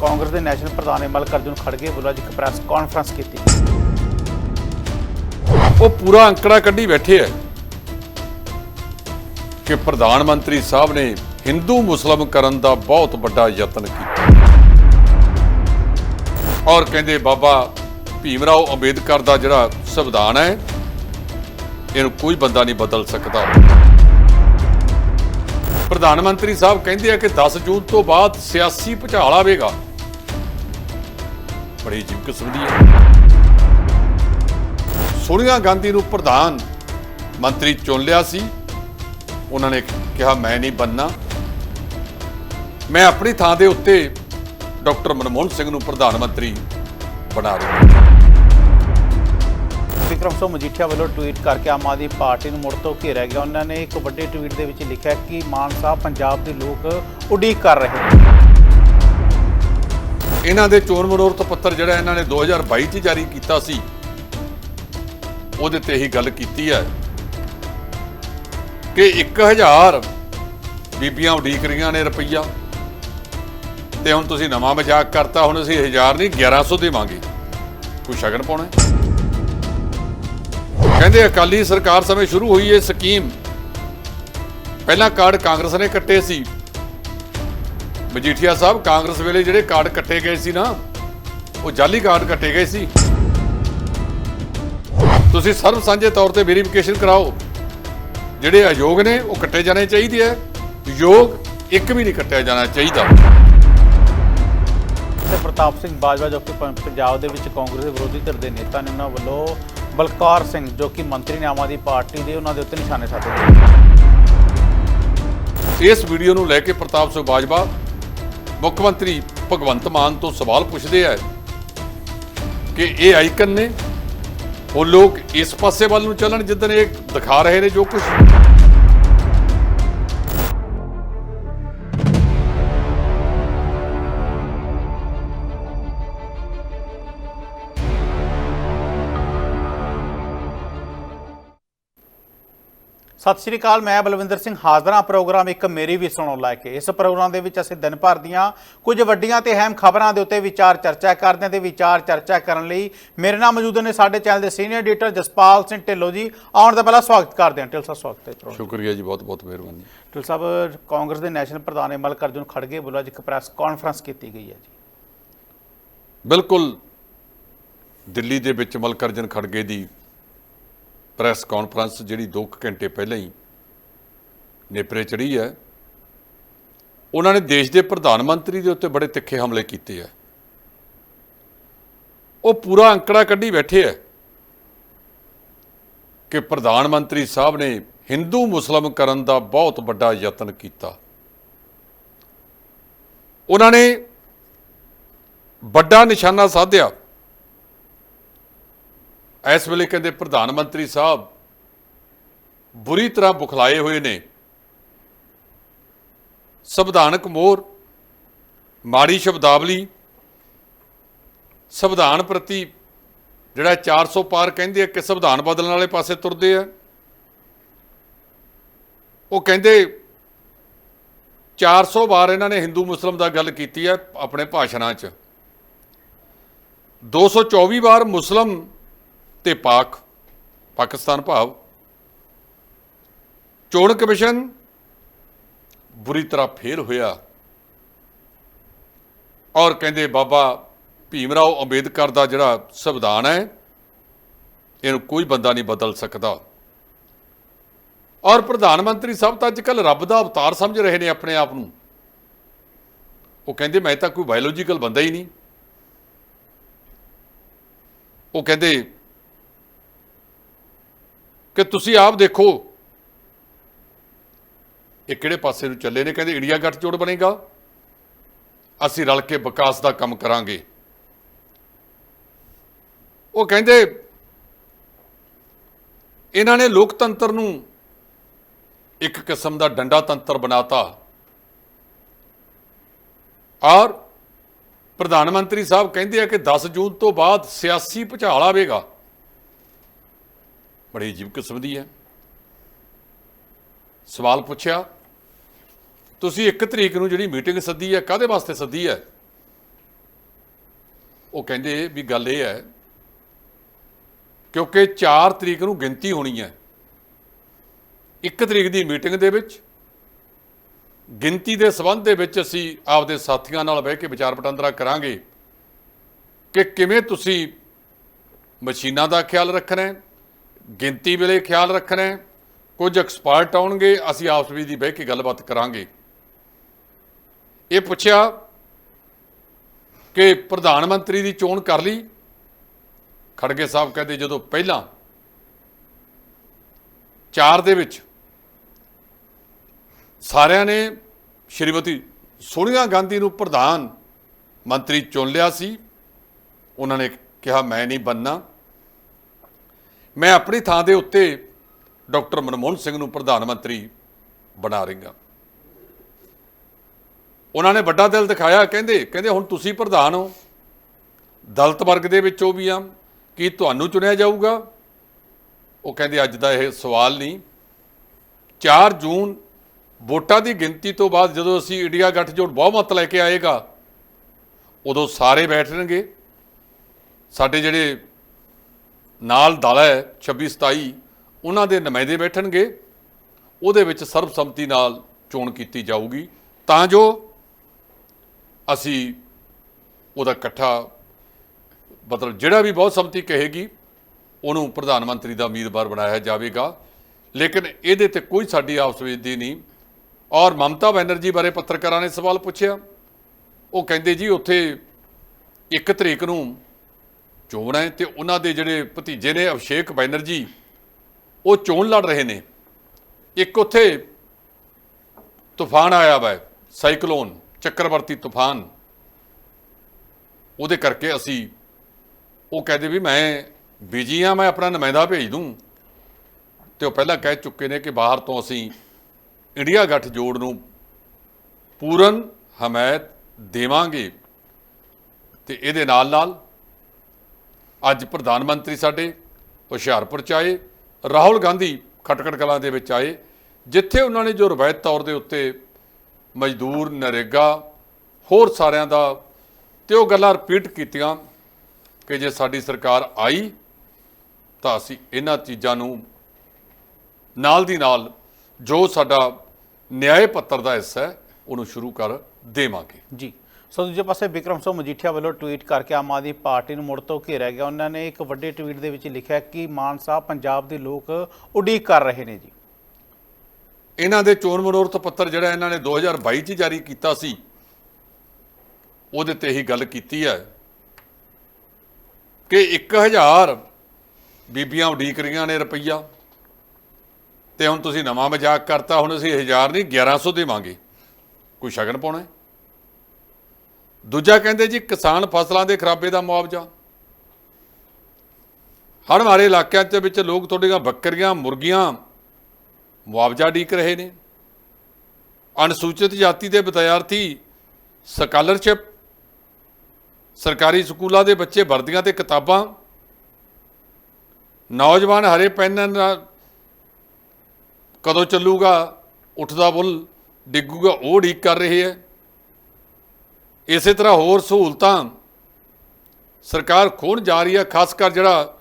ਕਾਂਗਰਸ ਦੇ ਨੈਸ਼ਨਲ ਪ੍ਰਧਾਨ ਮਲਕ ਅਰਜੁਨ ਖੜਗੇ ਵੱਲੋਂ ਅੱਜ ਇੱਕ ਪ੍ਰੈਸ ਕਾਨਫਰੰਸ ਕੀਤੀ ਉਹ ਪੂਰਾ ਅੰਕੜਾ ਕੱਢੀ ਬੈਠੇ ਐ ਕਿ ਪ੍ਰਧਾਨ ਮੰਤਰੀ ਸਾਹਿਬ ਨੇ ਹਿੰਦੂ ਮੁਸਲਮ ਕਰਨ ਦਾ ਬਹੁਤ ਵੱਡਾ ਯਤਨ ਕੀਤਾ। ਔਰ ਕਹਿੰਦੇ ਬਾਬਾ ਭੀਮ ਰਾਓ ਅੰਬੇਦਕਰ ਦਾ ਜਿਹੜਾ ਸੰਵਿਧਾਨ ਹੈ ਇਹਨੂੰ ਕੋਈ ਬੰਦਾ ਨਹੀਂ ਬਦਲ ਸਕਦਾ। ਪ੍ਰਧਾਨ ਮੰਤਰੀ ਸਾਹਿਬ ਕਹਿੰਦੇ ਆ ਕਿ 10 ਜੂਨ ਤੋਂ ਬਾਅਦ ਸਿਆਸੀ ਭੁਚਾਲ ਆਵੇਗਾ। ਬੜੀ ਅਜੀਬ ਕਿਸਮ ਦੀ ਹੈ। ਸੋਨੀਆ ਗਾਂਧੀ ਨੂੰ ਪ੍ਰਧਾਨ ਮੰਤਰੀ ਚੁਣ ਲਿਆ ਸੀ। ਉਹਨਾਂ ਨੇ ਕਿਹਾ ਮੈਂ ਨਹੀਂ ਬੰਨਾ ਮੈਂ ਆਪਣੀ ਥਾਂ ਦੇ ਉੱਤੇ ਡਾਕਟਰ ਮਨਮੋਹਨ ਸਿੰਘ ਨੂੰ ਪ੍ਰਧਾਨ ਮੰਤਰੀ ਬਣਾ ਰਿਹਾ ਵਿਕਰਮ ਸਿੰਘ ਮਜੀਠੀਆ ਵੱਲੋਂ ਟਵੀਟ ਕਰਕੇ ਆਮ ਆਦਮੀ ਪਾਰਟੀ ਨੂੰ ਮੁੜ ਤੋਂ ਘੇਰਿਆ ਗਿਆ। ਉਹਨਾਂ ਨੇ ਇੱਕ ਵੱਡੇ ਟਵੀਟ ਦੇ ਵਿੱਚ ਲਿਖਿਆ ਕਿ ਮਾਨ ਸਾਹਿਬ ਪੰਜਾਬ ਦੇ ਲੋਕ ਉਡੀਕ ਕਰ ਰਹੇ ਨੇ। ਇਹਨਾਂ ਦੇ ਚੋਣ ਮਨੋਰਥ ਪੱਤਰ ਜਿਹੜਾ ਇਹਨਾਂ ਨੇ 2022 ਚ ਜਾਰੀ ਕੀਤਾ ਸੀ, ਉਹਦੇ ਤੇ ਹੀ ਗੱਲ ਕੀਤੀ ਹੈ ਕਿ 1000 ਬੀਬੀਆਂ ਉਡੀਕ ਰਹੀਆਂ ਨੇ ਰੁਪਈਆ। ਤੇ ਹੁਣ ਤੁਸੀਂ ਨਵਾਂ ਮਜ਼ਾਕ ਕਰਤਾ, ਹੁਣ ਅਸੀਂ 1000 ਨਹੀਂ 1100 ਦੇਵਾਂਗੇ। ਕੋਈ ਸ਼ਗਨ ਪਾਉਣਾ ਕਹਿੰਦੇ ਅਕਾਲੀ ਸਰਕਾਰ ਸਮੇਂ ਸ਼ੁਰੂ ਹੋਈ ਇਹ ਸਕੀਮ। ਪਹਿਲਾਂ ਕਾਰਡ ਕਾਂਗਰਸ ਨੇ ਕੱਟੇ ਸੀ ਮਜੀਠੀਆ ਸਾਹਿਬ ਕਾਂਗਰਸ ਵੇਲੇ ਜਿਹੜੇ ਕਾਰਡ ਕੱਟੇ ਗਏ ਸੀ ਨਾ ਉਹ ਜਾਲੀ ਕਾਰਡ ਕੱਟੇ ਗਏ ਸੀ। ਤੁਸੀਂ ਸਰਵ ਸਾਂਝੇ ਤੌਰ ਤੇ ਵੈਰੀਫਿਕੇਸ਼ਨ ਕਰਾਓ। ਜਿਹੜੇ ਅਯੋਗ ਨੇ ਉਹ ਕੱਟੇ ਜਾਣੇ ਚਾਹੀਦੇ ਆ ਯੋਗ ਇੱਕ ਵੀ ਨਹੀਂ ਕੱਟਿਆ ਜਾਣਾ ਚਾਹੀਦਾ। ਤੇ ਪ੍ਰਤਾਪ ਸਿੰਘ ਬਾਜਵਾ ਜੋ ਕਿ ਪੰਜਾਬ ਦੇ ਵਿੱਚ ਕਾਂਗਰਸ ਦੇ ਵਿਰੋਧੀ ਧਿਰ ਦੇ ਨੇਤਾ ਨੇ ਉਹਨਾਂ ਵੱਲੋਂ ਬਲਕਾਰ ਸਿੰਘ ਜੋ ਕਿ ਮੰਤਰੀ ਨੇ ਆਮ ਆਦਮੀ ਪਾਰਟੀ ਦੇ ਉਹਨਾਂ ਦੇ ਉੱਤੇ ਨਿਸ਼ਾਨੇ ਸਾਧੇ ਇਸ ਵੀਡੀਓ ਨੂੰ ਲੈ ਕੇ ਪ੍ਰਤਾਪ ਸਿੰਘ ਬਾਜਵਾ ਮੁੱਖ ਮੰਤਰੀ ਭਗਵੰਤ ਮਾਨ ਤੋਂ ਸਵਾਲ ਪੁੱਛਦੇ ਆ ਕਿ ਇਹ ਆਈਕਨ ਨੇ, ਉਹ ਲੋਕ ਇਸ ਪਾਸੇ ਵੱਲ ਨੂੰ ਚੱਲਣ ਜਿੱਦਣ ਇਹ ਦਿਖਾ ਰਹੇ ਨੇ ਜੋ ਕੁਝ ਸਤਿ ਸ਼੍ਰੀ ਅਕਾਲ ਮੈਂ ਬਲਵਿੰਦਰ ਸਿੰਘ ਹਾਜ਼ਰ ਪ੍ਰੋਗਰਾਮ ਇੱਕ ਮੇਰੀ ਵੀ ਸੁਣੋ ਲੈ ਕੇ। ਇਸ ਪ੍ਰੋਗਰਾਮ ਦੇ ਵਿੱਚ ਅਸੀਂ ਦਿਨ ਭਰ ਦੀਆਂ ਕੁਝ ਵੱਡੀਆਂ ਤੇ ਅਹਿਮ ਖਬਰਾਂ ਦੇ ਉੱਤੇ ਵਿਚਾਰ ਚਰਚਾ ਕਰਦੇ ਹਾਂ ਤੇ ਵਿਚਾਰ ਚਰਚਾ ਕਰਨ ਲਈ ਮੇਰੇ ਨਾਲ ਮੌਜੂਦ ਨੇ ਸਾਡੇ ਚੈਨਲ ਦੇ ਸੀਨੀਅਰ ਐਡੀਟਰ ਜਸਪਾਲ ਸਿੰਘ ਢਿੱਲੋਂ ਜੀ। ਆਉਣ ਤੋਂ ਪਹਿਲਾਂ ਸਵਾਗਤ ਕਰਦੇ ਹਾਂ। ਢਿੱਲ ਸਾਹਿਬ ਸਵਾਗਤ ਹੈ ਪ੍ਰੋਗਰਾਮ ਸ਼ੁਕਰੀਆ ਜੀ ਬਹੁਤ ਬਹੁਤ ਮਿਹਰਬਾਨੀ। ਢਿੱਲ ਸਾਹਿਬ ਕਾਂਗਰਸ ਦੇ ਨੈਸ਼ਨਲ ਪ੍ਰਧਾਨ ਮਲਕ ਅਰਜੁਨ ਖੜਗੇ ਵੱਲੋਂ ਅੱਜ ਇੱਕ ਪ੍ਰੈਸ ਕਾਨਫਰੰਸ ਕੀਤੀ ਗਈ ਹੈ ਜੀ। ਬਿਲਕੁਲ ਦਿੱਲੀ ਦੇ ਵਿੱਚ ਮਲਕਰਜਨ ਖੜਗੇ ਦੀ ਪ੍ਰੈਸ ਕਾਨਫਰੰਸ ਜਿਹੜੀ 2 ਘੰਟੇ ਪਹਿਲਾਂ ਹੀ ਨੇਪਰੇ ਚੜੀ ਹੈ, ਉਹਨਾਂ ਨੇ ਦੇਸ਼ ਦੇ ਪ੍ਰਧਾਨ ਮੰਤਰੀ ਦੇ ਉੱਤੇ ਬੜੇ ਤਿੱਖੇ ਹਮਲੇ ਕੀਤੇ ਆ। ਉਹ ਪੂਰਾ ਅੰਕੜਾ ਕੱਢੀ ਬੈਠੇ ਆ ਕਿ ਪ੍ਰਧਾਨ ਮੰਤਰੀ ਸਾਹਿਬ ਨੇ ਹਿੰਦੂ ਮੁਸਲਮ ਕਰਨ ਦਾ ਬਹੁਤ ਵੱਡਾ ਯਤਨ ਕੀਤਾ। ਉਹਨਾਂ ਨੇ ਵੱਡਾ ਨਿਸ਼ਾਨਾ ਸਾਧਿਆ। ਇਸ ਵੇਲੇ ਕਹਿੰਦੇ ਪ੍ਰਧਾਨ ਮੰਤਰੀ ਸਾਹਿਬ ਬੁਰੀ ਤਰ੍ਹਾਂ ਬੁਖਲਾਏ ਹੋਏ ਨੇ। ਸੰਵਿਧਾਨਕ ਮੋਹਰ, ਮਾੜੀ ਸ਼ਬਦਾਵਲੀ, ਸੰਵਿਧਾਨ ਪ੍ਰਤੀ ਜਿਹੜਾ 400 ਪਾਰ ਕਹਿੰਦੇ ਆ ਕਿ ਸੰਵਿਧਾਨ ਬਦਲਣ ਵਾਲੇ ਪਾਸੇ ਤੁਰਦੇ ਆ। ਉਹ ਕਹਿੰਦੇ 400 ਵਾਰ ਇਹਨਾਂ ਨੇ ਹਿੰਦੂ ਮੁਸਲਮ ਦਾ ਗੱਲ ਕੀਤੀ ਹੈ ਆਪਣੇ ਭਾਸ਼ਣਾਂ 'ਚ। 224 ਵਾਰ ਮੁਸਲਮ ਤੇ ਪਾਕ, ਪਾਕਿਸਤਾਨ ਭਾਵ। ਚੋਣ ਕਮਿਸ਼ਨ ਬੁਰੀ ਤਰ੍ਹਾਂ ਫੇਲ ਹੋਇਆ। ਔਰ ਕਹਿੰਦੇ ਬਾਬਾ ਭੀਮ ਰਾਓ ਅੰਬੇਦਕਰ ਦਾ ਜਿਹੜਾ ਸੰਵਿਧਾਨ ਹੈ, ਇਹਨੂੰ ਕੋਈ ਬੰਦਾ ਨਹੀਂ ਬਦਲ ਸਕਦਾ। ਔਰ ਪ੍ਰਧਾਨ ਮੰਤਰੀ ਸਾਹਿਬ ਤਾਂ ਅੱਜ ਕੱਲ ਰੱਬ ਦਾ ਅਵਤਾਰ ਸਮਝ ਰਹੇ ਨੇ ਆਪਣੇ ਆਪ ਨੂੰ। ਉਹ ਕਹਿੰਦੇ ਮੈਂ ਤਾਂ ਕੋਈ ਬਾਇਓਲੋਜੀਕਲ ਬੰਦਾ ਹੀ ਨਹੀਂ। ਉਹ ਕਹਿੰਦੇ ਕਿ ਤੁਸੀਂ ਆਪ ਦੇਖੋ ਇਹ ਕਿਹੜੇ ਪਾਸੇ ਨੂੰ ਚੱਲੇ ਨੇ, ਕਹਿੰਦੇ ਇੰਡੀਆ ਗੱਠਜੋੜ ਬਣੇਗਾ। ਅਸੀਂ ਰਲ ਕੇ ਵਿਕਾਸ ਦਾ ਕੰਮ ਕਰਾਂਗੇ। ਉਹ ਕਹਿੰਦੇ ਇਹਨਾਂ ਨੇ ਲੋਕਤੰਤਰ ਨੂੰ ਇੱਕ ਕਿਸਮ ਦਾ ਡੰਡਾ ਤੰਤਰ ਬਣਾਤਾ। ਔਰ ਪ੍ਰਧਾਨ ਮੰਤਰੀ ਸਾਹਿਬ ਕਹਿੰਦੇ ਆ ਕਿ 10 ਜੂਨ ਤੋਂ ਬਾਅਦ ਸਿਆਸੀ ਭੁਚਾਲ ਆਵੇਗਾ। ਬੜੀ ਅਜੀਬ ਕਿਸਮ ਦੀ ਹੈ। ਸਵਾਲ ਪੁੱਛਿਆ, ਤੁਸੀਂ ਇੱਕ ਤਰੀਕ ਨੂੰ ਜਿਹੜੀ ਮੀਟਿੰਗ ਸੱਦੀ ਹੈ ਕਾਦੇ ਵਾਸਤੇ ਸੱਦੀ ਹੈ? ਉਹ ਕਹਿੰਦੇ ਵੀ ਗੱਲ ਇਹ ਹੈ, ਕਿਉਂਕਿ 4 ਤਰੀਕ ਨੂੰ ਗਿਣਤੀ ਹੋਣੀ ਹੈ। 1 ਤਰੀਕ ਦੀ ਮੀਟਿੰਗ ਦੇ ਵਿੱਚ, ਗਿਣਤੀ ਦੇ ਸਬੰਧ ਦੇ ਵਿੱਚ ਅਸੀਂ ਆਪਦੇ ਸਾਥੀਆਂ ਨਾਲ ਬਹਿ ਕੇ ਵਿਚਾਰ ਵਟਾਂਦਰਾ ਕਰਾਂਗੇ ਕਿ ਕਿਵੇਂ ਤੁਸੀਂ ਮਸ਼ੀਨਾਂ ਦਾ ਖਿਆਲ ਰੱਖਣਾ ਹੈ ਗਿਣਤੀ ਵੇਲੇ ਖਿਆਲ ਰੱਖਣਾ ਹੈ। ਕੁਝ ਐਕਸਪਰਟ ਆਉਣਗੇ, ਅਸੀਂ ਆਪਸ ਵਿੱਚ ਦੀ ਬਹਿ ਕੇ ਗੱਲਬਾਤ ਕਰਾਂਗੇ। ਇਹ ਪੁੱਛਿਆ ਕਿ ਪ੍ਰਧਾਨ ਮੰਤਰੀ ਦੀ ਚੋਣ ਕਰ ਲਈ? ਖੜਗੇ ਸਾਹਿਬ ਕਹਿੰਦੇ, ਜਦੋਂ ਪਹਿਲਾਂ, ਚਾਰ ਦੇ ਵਿੱਚ, ਸਾਰਿਆਂ ਨੇ ਸ਼੍ਰੀਮਤੀ ਸੋਨੀਆ ਗਾਂਧੀ ਨੂੰ ਪ੍ਰਧਾਨ ਮੰਤਰੀ ਚੁਣ ਲਿਆ ਸੀ। ਉਹਨਾਂ ਨੇ ਕਿਹਾ, ਮੈਂ ਨਹੀਂ ਬੰਨਾ ਮੈਂ ਆਪਣੀ ਥਾਂ ਦੇ ਉੱਤੇ ਡਾਕਟਰ ਮਨਮੋਹਨ ਸਿੰਘ ਨੂੰ ਪ੍ਰਧਾਨ ਮੰਤਰੀ ਬਣਾ ਰਹੀਗਾ ਉਹਨਾਂ ਨੇ ਵੱਡਾ ਦਿਲ ਦਿਖਾਇਆ, ਕਹਿੰਦੇ ਕਹਿੰਦੇ ਹੁਣ ਤੁਸੀਂ ਪ੍ਰਧਾਨ ਹੋ। ਦਲਤ ਵਰਗ ਦੇ ਵਿੱਚੋਂ ਵੀ ਆ ਕੀ ਤੁਹਾਨੂੰ ਚੁਣਿਆ ਜਾਊਗਾ? ਉਹ ਕਹਿੰਦੇ, ਅੱਜ ਦਾ ਇਹ ਸਵਾਲ ਨਹੀਂ। 4 ਜੂਨ ਵੋਟਾਂ ਦੀ ਗਿਣਤੀ ਤੋਂ ਬਾਅਦ ਜਦੋਂ ਅਸੀਂ ਇੰਡੀਆ ਗੱਠਜੋੜ ਬਹੁਮਤ ਲੈ ਕੇ ਆਏਗਾ, ਉਦੋਂ ਸਾਰੇ ਬੈਠਣਗੇ। ਸਾਡੇ ਜਿਹੜੇ ਨਾਲ ਦਲ ਹੈ 26 27 ਉਹਨਾਂ ਦੇ ਨੁਮਾਇੰਦੇ ਬੈਠਣਗੇ। ਉਹਦੇ ਵਿੱਚ ਸਰਬਸੰਮਤੀ ਨਾਲ ਚੋਣ ਕੀਤੀ ਜਾਊਗੀ। ਤਾਂ ਜੋ ਅਸੀਂ ਉਹਦਾ ਇਕੱਠਾ ਮਤਲਬ ਜਿਹੜਾ ਵੀ ਬਹੁਤ ਸੰਮਤੀ ਕਹੇਗੀ, ਉਹਨੂੰ ਪ੍ਰਧਾਨ ਮੰਤਰੀ ਦਾ ਉਮੀਦਵਾਰ ਬਣਾਇਆ ਜਾਵੇਗਾ। ਲੇਕਿਨ ਇਹਦੇ ਤੇ ਕੋਈ ਸਾਡੀ ਆਪਸ ਵਿੱਚ ਦੀ ਨਹੀਂ। ਔਰ ਮਮਤਾ ਬੈਨਰਜੀ ਬਾਰੇ ਪੱਤਰਕਾਰਾਂ ਨੇ ਸਵਾਲ ਪੁੱਛਿਆ। ਉਹ ਕਹਿੰਦੇ ਜੀ, ਉੱਥੇ ਇੱਕ ਤਰੀਕ ਨੂੰ ਚੋਣ ਹੈ ਤੇ ਉਹਨਾਂ ਦੇ ਜਿਹੜੇ ਭਤੀਜੇ ਨੇ, ਅਭਿਸ਼ੇਕ ਬੈਨਰਜੀ, ਉਹ ਚੋਣ ਲੜ ਰਹੇ ਨੇ। ਇੱਕ ਉੱਥੇ ਤੂਫਾਨ ਆਇਆ ਵਾ, ਸਾਈਕਲੋਨ, ਚੱਕਰਵਰਤੀ ਤੂਫਾਨ। ਉਹਦੇ ਕਰਕੇ ਅਸੀਂ ਉਹ ਕਹਿੰਦੇ ਵੀ ਮੈਂ ਬਿਜ਼ੀ ਆ ਮੈਂ ਆਪਣਾ ਨੁਮਾਇੰਦਾ ਭੇਜ ਦੂੰ। ਤੇ ਉਹ ਪਹਿਲਾਂ ਕਹਿ ਚੁੱਕੇ ਨੇ ਕਿ ਬਾਹਰ ਤੋਂ ਅਸੀਂ ਇੰਡੀਆ ਗੱਠ ਜੋੜ ਨੂੰ ਪੂਰਨ ਹਮਾਇਤ ਦੇਵਾਂਗੇ ਤੇ ਇਹਦੇ ਨਾਲ ਨਾਲ ਅੱਜ ਪ੍ਰਧਾਨ ਮੰਤਰੀ ਸਾਡੇ ਹੁਸ਼ਿਆਰਪੁਰ ਚ ਆਏ, ਰਾਹੁਲ ਗਾਂਧੀ ਖਟਕੜ ਕਲਾਂ ਦੇ ਵਿੱਚ ਆਏ, ਜਿੱਥੇ ਉਹਨਾਂ ਨੇ ਜੋ ਰਵਾਇਤ ਤੌਰ ਦੇ ਉੱਤੇ ਮਜ਼ਦੂਰ, ਨਰੇਗਾ, ਹੋਰ ਸਾਰਿਆਂ ਦਾ ਤੇ ਉਹ ਗੱਲਾਂ ਰਿਪੀਟ ਕੀਤੀਆਂ ਕਿ ਜੇ ਸਾਡੀ ਸਰਕਾਰ ਆਈ ਤਾਂ ਅਸੀਂ ਇਹਨਾਂ ਚੀਜ਼ਾਂ ਨੂੰ ਨਾਲ ਦੀ ਨਾਲ ਜੋ ਸਾਡਾ ਨਿਆਂ ਪੱਤਰ ਦਾ ਹਿੱਸਾ ਹੈ, ਉਹਨੂੰ ਸ਼ੁਰੂ ਕਰ ਦੇਵਾਂਗੇ। ਜੀ। ਸੋ ਦੂਜੇ ਪਾਸੇ ਵਿਕਰਮ ਸਿੰਘ ਮਜੀਠੀਆ ਵੱਲੋਂ ਟਵੀਟ ਕਰਕੇ ਆਮ ਆਦਮੀ ਪਾਰਟੀ ਨੂੰ ਮੁੜ ਤੋਂ ਘੇਰਿਆ ਗਿਆ। ਉਹਨਾਂ ਨੇ ਇੱਕ ਵੱਡੇ ਟਵੀਟ ਦੇ ਵਿੱਚ ਲਿਖਿਆ ਕਿ ਮਾਨ ਸਾਹਿਬ ਪੰਜਾਬ ਦੇ ਲੋਕ ਉਡੀਕ ਕਰ ਰਹੇ ਨੇ ਜੀ। ਇਹਨਾਂ ਦੇ ਚੋਣ ਮਨੋਰਥ ਪੱਤਰ ਜਿਹੜਾ ਇਹਨਾਂ ਨੇ 2022 ਚ ਜਾਰੀ ਕੀਤਾ ਸੀ, ਉਹਦੇ ਤੇ ਹੀ ਗੱਲ ਕੀਤੀ ਹੈ ਕਿ 1000 ਬੀਬੀਆਂ ਉਡੀਕ ਰਹੀਆਂ ਨੇ ਰੁਪਈਆ ਤੇ ਹੁਣ ਤੁਸੀਂ ਨਵਾਂ ਮਜ਼ਾਕ ਕਰਤਾ, ਹੁਣ ਅਸੀਂ 1000 ਨਹੀਂ 1100 ਦੇਵਾਂਗੇ। ਕੋਈ ਸ਼ਗਨ ਪਾਉਣਾ ਹੈ? ਦੂਜਾ ਕਹਿੰਦੇ ਜੀ ਕਿਸਾਨ ਫਸਲਾਂ ਦੇ ਖਰਾਬੇ ਦਾ ਮੁਆਵਜ਼ਾ। ਹਰ ਮਾਰੇ ਇਲਾਕਿਆਂ ਦੇ ਵਿੱਚ ਲੋਕ ਤੁਹਾਡੀਆਂ ਬੱਕਰੀਆਂ, ਮੁਰਗੀਆਂ ਮੁਆਵਜ਼ਾ ਡੀਕ ਰਹੇ ਨੇ। ਅਨੁਸੂਚਿਤ ਜਾਤੀ ਦੇ ਵਿਦਿਆਰਥੀ ਸਕਾਲਰਸ਼ਿਪ, ਸਰਕਾਰੀ ਸਕੂਲਾਂ ਦੇ ਬੱਚੇ ਵਰਦੀਆਂ ਤੇ ਕਿਤਾਬਾਂ, ਨੌਜਵਾਨ ਹਰੇ ਪੈਨ ਨਾਲ ਕਦੋਂ ਚੱਲੂਗਾ, ਉੱਠਦਾ ਬੁੱਲ ਡਿੱਗੂਗਾ, ਉਹ ਡੀਕ ਕਰ ਰਹੇ ਹੈ। ਇਸੇ ਤਰ੍ਹਾਂ ਹੋਰ ਸਹੂਲਤਾਂ ਸਰਕਾਰ ਖੋਣ ਜਾ ਰਹੀ ਹੈ ਖਾਸ ਕਰ ਜਿਹੜਾ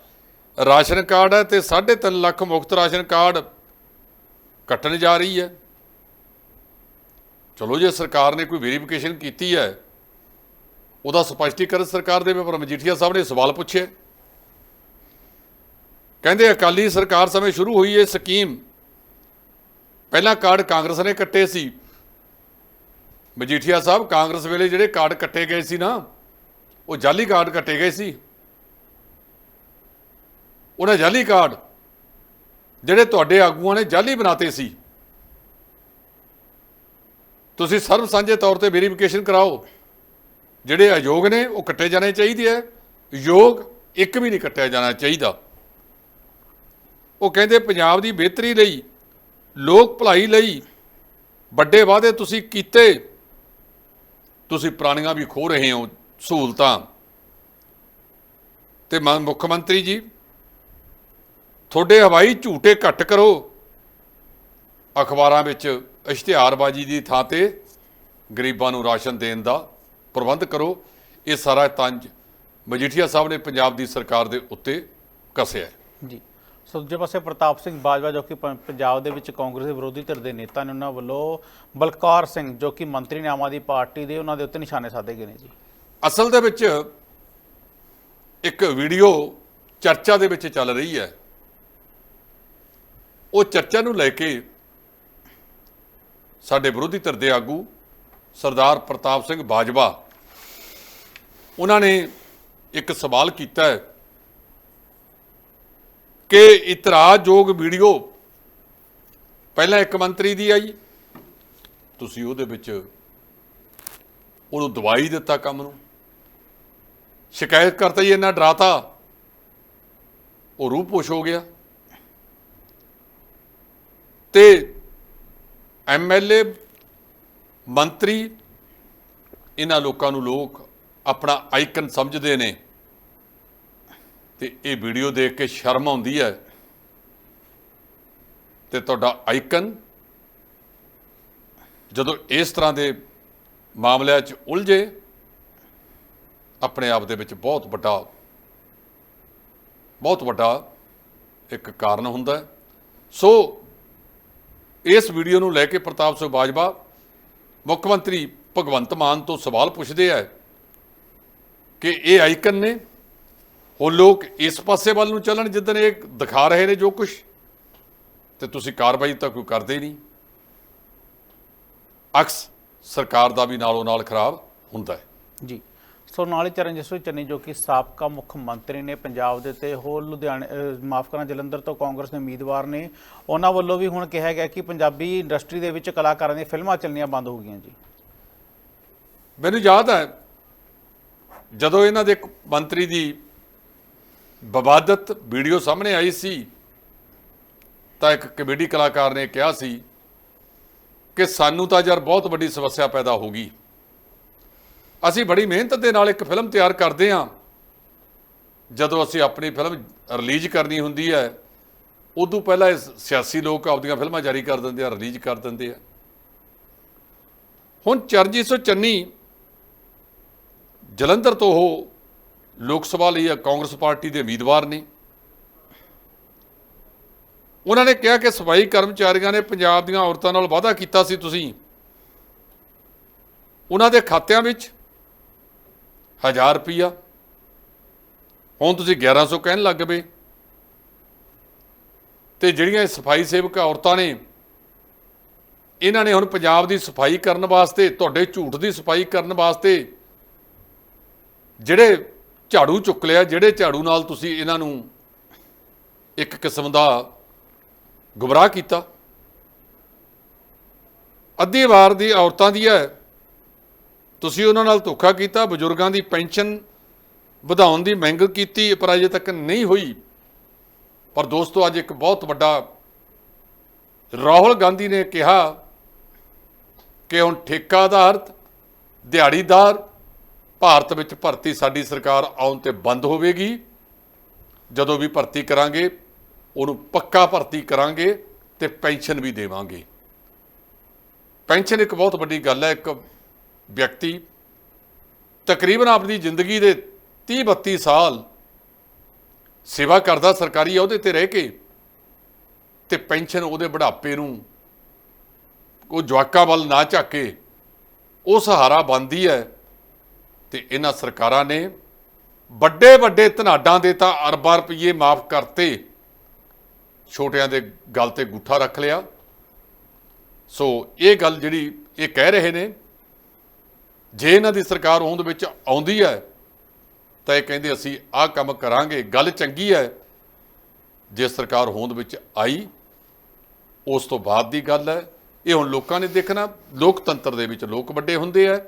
ਰਾਸ਼ਨ ਕਾਰਡ ਹੈ ਤੇ 3.5 ਲੱਖ ਮੁਫਤ ਰਾਸ਼ਨ ਕਾਰਡ ਕੱਟਣ ਜਾ ਰਹੀ ਹੈ। ਚਲੋ ਜੇ ਸਰਕਾਰ ਨੇ ਕੋਈ ਵੈਰੀਫਿਕੇਸ਼ਨ ਕੀਤੀ ਹੈ, ਉਹਦਾ ਸਪਸ਼ਟੀਕਰਨ ਸਰਕਾਰ ਦੇ ਪਰ ਮਜੀਠੀਆ ਸਾਹਿਬ ਨੇ ਸਵਾਲ ਪੁੱਛੇ ਕਹਿੰਦੇ, ਅਕਾਲੀ ਸਰਕਾਰ ਸਮੇਂ ਸ਼ੁਰੂ ਹੋਈ ਇਹ ਸਕੀਮ। ਪਹਿਲਾਂ ਕਾਰਡ ਕਾਂਗਰਸ ਨੇ ਕੱਟੇ ਸੀ। ਮਜੀਠੀਆ ਸਾਹਿਬ, ਕਾਂਗਰਸ ਵੇਲੇ ਜਿਹੜੇ ਕਾਰਡ ਕੱਟੇ ਗਏ ਸੀ ਨਾ, ਉਹ ਜਾਲੀ ਕਾਰਡ ਕੱਟੇ ਗਏ ਸੀ। ਉਹਨਾਂ ਜਾਲੀ ਕਾਰਡ ਜਿਹੜੇ ਤੁਹਾਡੇ ਆਗੂਆਂ ਨੇ ਜਾਲੀ ਬਣਾਤੇ ਸੀ। ਤੁਸੀਂ ਸਰਵ ਸਾਂਝੇ ਤੌਰ ਤੇ ਵੈਰੀਫਿਕੇਸ਼ਨ ਕਰਾਓ। ਜਿਹੜੇ ਅਯੋਗ ਨੇ, ਉਹ ਕੱਟੇ ਜਾਣੇ ਚਾਹੀਦੇ ਹੈ ਯੋਗ ਇੱਕ ਵੀ ਨਹੀਂ ਕੱਟਿਆ ਜਾਣਾ ਚਾਹੀਦਾ। ਉਹ ਕਹਿੰਦੇ ਪੰਜਾਬ ਦੀ ਬਿਹਤਰੀ ਲਈ, ਲੋਕ ਭਲਾਈ ਲਈ ਵੱਡੇ ਵਾਅਦੇ ਤੁਸੀਂ ਕੀਤੇ। ਤੁਸੀਂ ਪੁਰਾਣੀਆਂ ਵੀ ਖੋ ਰਹੇ ਹੋ ਸਹੂਲਤਾਂ। ਤੇ ਮ- ਮੁੱਖ ਮੰਤਰੀ ਜੀ, ਤੁਹਾਡੇ ਹਵਾਈ ਝੂਟੇ ਘੱਟ ਕਰੋ। ਅਖਬਾਰਾਂ ਵਿੱਚ ਇਸ਼ਤਿਹਾਰਬਾਜ਼ੀ ਦੀ ਥਾਂ ਤੇ ਗਰੀਬਾਂ ਨੂੰ ਰਾਸ਼ਨ ਦੇਣ ਦਾ ਪ੍ਰਬੰਧ ਕਰੋ। ਇਹ ਸਾਰਾ ਤੰਜ ਮਜੀਠੀਆ ਸਾਹਿਬ ਨੇ ਪੰਜਾਬ ਦੀ ਸਰਕਾਰ ਦੇ ਉੱਤੇ ਕੱਸਿਆ ਜੀ। ਸੋ ਦੂਜੇ ਪਾਸੇ ਪ੍ਰਤਾਪ ਸਿੰਘ ਬਾਜਵਾ, ਜੋ ਕਿ ਪ- ਪੰਜਾਬ ਦੇ ਵਿੱਚ ਕਾਂਗਰਸ ਦੇ ਵਿਰੋਧੀ ਧਿਰ ਦੇ ਨੇਤਾ ਨੇ ਉਹਨਾਂ ਵੱਲੋਂ ਬਲਕਾਰ ਸਿੰਘ, ਜੋ ਕਿ ਮੰਤਰੀ ਨੇ ਆਮ ਆਦਮੀ ਪਾਰਟੀ ਦੇ, ਉਹਨਾਂ ਦੇ ਉੱਤੇ ਨਿਸ਼ਾਨੇ ਸਾਧੇ ਗਏ ਨੇ ਜੀ। ਅਸਲ ਦੇ ਵਿੱਚ ਇੱਕ ਵੀਡੀਓ ਚਰਚਾ ਦੇ ਵਿੱਚ ਚੱਲ ਰਹੀ ਹੈ। ਉਹ ਚਰਚਾ ਨੂੰ ਲੈ ਕੇ ਸਾਡੇ ਵਿਰੋਧੀ ਧਿਰ ਦੇ ਆਗੂ ਸਰਦਾਰ ਪ੍ਰਤਾਪ ਸਿੰਘ ਬਾਜਵਾ, ਉਹਨਾਂ ਨੇ ਇੱਕ ਸਵਾਲ ਕੀਤਾ ਹੈ। ਕਿ ਇਤਰਾਜ਼ਯੋਗ ਵੀਡੀਓ ਪਹਿਲਾਂ ਇੱਕ ਮੰਤਰੀ ਦੀ ਆਈ। ਤੁਸੀਂ ਉਹਦੇ ਵਿੱਚ ਉਹਨੂੰ ਦਵਾਈ ਦਿੱਤਾ ਕੰਮ ਨੂੰ। ਸ਼ਿਕਾਇਤ ਕਰਤਾ ਹੀ ਇੰਨਾ ਡਰਾਤਾ। ਉਹ ਰੂਪੋਸ਼ ਹੋ ਗਿਆ। ਤੇ ਐਮਐਲਏ ਮੰਤਰੀ, ਇਹਨਾਂ ਲੋਕਾਂ ਨੂੰ ਲੋਕ ਆਪਣਾ ਆਈਕਨ ਸਮਝਦੇ ਨੇ। ਤੇ ਇਹ ਵੀਡੀਓ ਦੇਖ ਕੇ ਸ਼ਰਮ ਆਉਂਦੀ ਹੈ। ਤੇ ਤੁਹਾਡਾ ਆਈਕਨ ਜਦੋਂ ਇਸ ਤਰ੍ਹਾਂ ਦੇ ਮਾਮਲਿਆਂ 'ਚ ਉਲਝੇ, ਆਪਣੇ ਆਪ ਦੇ ਵਿੱਚ ਬਹੁਤ ਵੱਡਾ ਬਹੁਤ ਵੱਡਾ ਇੱਕ ਕਾਰਨ ਹੁੰਦਾ ਸੋ ਇਸ ਵੀਡੀਓ ਨੂੰ ਲੈ ਕੇ ਪ੍ਰਤਾਪ ਸਿੰਘ ਬਾਜਵਾ ਮੁੱਖ ਮੰਤਰੀ ਭਗਵੰਤ ਮਾਨ ਤੋਂ ਸਵਾਲ ਪੁੱਛਦੇ ਆ ਕਿ ਇਹ ਆਈਕਨ ਨੇ ਉਹ ਲੋਕ ਇਸ ਪਾਸੇ ਵੱਲ ਨੂੰ ਚੱਲਣ ਜਿੱਦਣ ਇਹ ਦਿਖਾ ਰਹੇ ਨੇ ਜੋ ਕੁਝ ਤੇ ਤੁਸੀਂ ਕਾਰਵਾਈ ਤਾਂ ਕੋਈ ਕਰਦੇ ਨਹੀਂ। ਅਕਸ ਸਰਕਾਰ ਦਾ ਵੀ ਨਾਲੋਂ ਨਾਲ ਖਰਾਬ ਹੁੰਦਾ ਹੈ। ਜੀ। ਸੋ ਨਾਲ ਹੀ ਚਰਨਜੀਤ ਸਿੰਘ ਚੰਨੀ ਜੋ ਕਿ ਸਾਬਕਾ ਮੁੱਖ ਮੰਤਰੀ ਨੇ ਪੰਜਾਬ ਦੇ ਤੇ ਹੋਰ ਲੁਧਿਆਣੇ ਮਾਫ ਕਰਨਾ ਜਲੰਧਰ ਤੋਂ ਕਾਂਗਰਸ ਦੇ ਉਮੀਦਵਾਰ ਨੇ। ਉਹਨਾਂ ਵੱਲੋਂ ਵੀ ਹੁਣ ਕਿਹਾ ਗਿਆ ਕਿ ਪੰਜਾਬੀ ਇੰਡਸਟਰੀ ਦੇ ਵਿੱਚ ਕਲਾਕਾਰਾਂ ਦੀਆਂ ਫਿਲਮਾਂ ਚੱਲਣੀਆਂ ਬੰਦ ਹੋ ਗਈਆਂ ਜੀ। ਮੈਨੂੰ ਯਾਦ ਹੈ ਜਦੋਂ ਇਹਨਾਂ ਦੇ ਮੰਤਰੀ ਦੀ ਵਿਵਾਦਤ ਵੀਡੀਓ ਸਾਹਮਣੇ ਆਈ ਸੀ, ਤਾਂ ਇੱਕ ਕਮੇਡੀ ਕਲਾਕਾਰ ਨੇ ਕਿਹਾ ਸੀ ਕਿ ਸਾਨੂੰ ਤਾਂ ਯਾਰ ਬਹੁਤ ਵੱਡੀ ਸਮੱਸਿਆ ਪੈਦਾ ਹੋ ਗਈ। ਅਸੀਂ ਬੜੀ ਮਿਹਨਤ ਦੇ ਨਾਲ ਇੱਕ ਫਿਲਮ ਤਿਆਰ ਕਰਦੇ ਹਾਂ। ਜਦੋਂ ਅਸੀਂ ਆਪਣੀ ਫਿਲਮ ਰਿਲੀਜ਼ ਕਰਨੀ ਹੁੰਦੀ ਹੈ, ਉਦੋਂ ਪਹਿਲਾਂ ਇਹ ਸਿਆਸੀ ਲੋਕ ਆਪਦੀਆਂ ਫਿਲਮਾਂ ਜਾਰੀ ਕਰ ਦਿੰਦੇ ਆ, ਰਿਲੀਜ਼ ਕਰ ਦਿੰਦੇ ਆ। ਹੁਣ ਚਰਨਜੀਤ ਸਿੰਘ ਚੰਨੀ, ਜਲੰਧਰ ਤੋਂ ਉਹ ਲੋਕ ਸਭਾ ਲਈ ਕਾਂਗਰਸ ਪਾਰਟੀ ਦੇ ਉਮੀਦਵਾਰ ਨੇ। ਉਹਨਾਂ ਨੇ ਕਿਹਾ ਕਿ ਸਫ਼ਾਈ ਕਰਮਚਾਰੀਆਂ ਨੇ ਪੰਜਾਬ ਦੀਆਂ ਔਰਤਾਂ ਨਾਲ ਵਾਅਦਾ ਕੀਤਾ ਸੀ ਤੁਸੀਂ। ਉਹਨਾਂ ਦੇ ਖਾਤਿਆਂ ਵਿੱਚ 1000 ਰੁਪਈਆ। ਹੁਣ ਤੁਸੀਂ 1100 ਕਹਿਣ ਲੱਗ ਪਏ। ਤੇ ਜਿਹੜੀਆਂ ਸਫ਼ਾਈ ਸੇਵਕ ਔਰਤਾਂ ਨੇ, ਇਹਨਾਂ ਨੇ ਹੁਣ ਪੰਜਾਬ ਦੀ ਸਫ਼ਾਈ ਕਰਨ ਵਾਸਤੇ, ਤੁਹਾਡੇ ਝੂਠ ਦੀ ਸਫ਼ਾਈ ਕਰਨ ਵਾਸਤੇ ਜਿਹੜੇ ਝਾੜੂ ਚੁੱਕ ਲਿਆ, ਜਿਹੜੇ ਝਾੜੂ ਨਾਲ ਤੁਸੀਂ ਇਹਨਾਂ ਨੂੰ ਇੱਕ ਕਿਸਮ ਦਾ ਗੁੰਮਰਾਹ ਕੀਤਾ। ਅੱਧੀ ਵਾਰ ਦੀ ਔਰਤਾਂ ਦੀ ਹੈ। ਤੁਸੀਂ ਉਹਨਾਂ ਨਾਲ ਧੋਖਾ ਕੀਤਾ, ਬਜ਼ੁਰਗਾਂ ਦੀ ਪੈਨਸ਼ਨ ਵਧਾਉਣ ਦੀ ਮੰਗ ਕੀਤੀ, ਪਰ ਅਜੇ ਤੱਕ ਨਹੀਂ ਹੋਈ। ਪਰ ਦੋਸਤੋ, ਅੱਜ ਇੱਕ ਬਹੁਤ ਵੱਡਾ ਰਾਹੁਲ ਗਾਂਧੀ ਨੇ ਕਿਹਾ ਕਿ ਹੁਣ ਠੇਕਾ ਆਧਾਰਿਤ ਦਿਹਾੜੀਦਾਰ ਭਾਰਤ ਵਿੱਚ ਭਰਤੀ ਸਾਡੀ ਸਰਕਾਰ ਆਉਣ ਤੇ ਬੰਦ ਹੋਵੇਗੀ। ਜਦੋਂ ਵੀ ਭਰਤੀ ਕਰਾਂਗੇ, ਉਹਨੂੰ ਪੱਕਾ ਭਰਤੀ ਕਰਾਂਗੇ ਤੇ ਪੈਨਸ਼ਨ ਵੀ ਦੇਵਾਂਗੇ। ਪੈਨਸ਼ਨ ਇੱਕ ਬਹੁਤ ਵੱਡੀ ਗੱਲ ਹੈ, ਇੱਕ ਵਿਅਕਤੀ ਤਕਰੀਬਨ ਆਪਣੀ ਜ਼ਿੰਦਗੀ ਦੇ 30 32 ਸਾਲ ਸੇਵਾ ਕਰਦਾ ਸਰਕਾਰੀ ਅਹੁਦੇ ਤੇ ਰਹਿ ਕੇ ਤੇ ਪੈਨਸ਼ਨ ਉਹਦੇ ਬੁਢਾਪੇ ਨੂੰ ਉਹ ਜਵਾਕਾਂ ਵੱਲ ਨਾ ਝਾਕੇ, ਉਹ ਸਹਾਰਾ ਬਣਦੀ ਹੈ। ਤੇ ਇਹਨਾਂ ਸਰਕਾਰਾਂ ਨੇ ਵੱਡੇ ਵੱਡੇ ਧਨਾਡਾਂ ਦੇ ਤਾਂ ਅਰਬਾਂ ਰੁਪਏ ਮਾਫ ਕਰਤੇ। ਛੋਟਿਆਂ ਦੇ ਗੱਲ ਤੇ ਗੁੱਠਾ ਰੱਖ ਲਿਆ। ਸੋ ਇਹ ਗੱਲ ਜਿਹੜੀ ਇਹ ਕਹਿ ਰਹੇ ਨੇ, ਜੇ ਇਹਨਾਂ ਦੀ ਸਰਕਾਰ ਹੋਂਦ ਵਿੱਚ ਆਉਂਦੀ ਹੈ, ਤਾਂ ਇਹ ਕਹਿੰਦੇ ਅਸੀਂ ਆਹ ਕੰਮ ਕਰਾਂਗੇ, ਗੱਲ ਚੰਗੀ ਹੈ। ਜੇ ਸਰਕਾਰ ਹੋਂਦ ਵਿੱਚ ਆਈ, ਉਸ ਤੋਂ ਬਾਅਦ ਦੀ ਗੱਲ ਹੈ। ਇਹ ਹੁਣ ਲੋਕਾਂ ਨੇ ਦੇਖਣਾ, ਲੋਕਤੰਤਰ ਦੇ ਵਿੱਚ ਲੋਕ ਵੱਡੇ ਹੁੰਦੇ ਆ।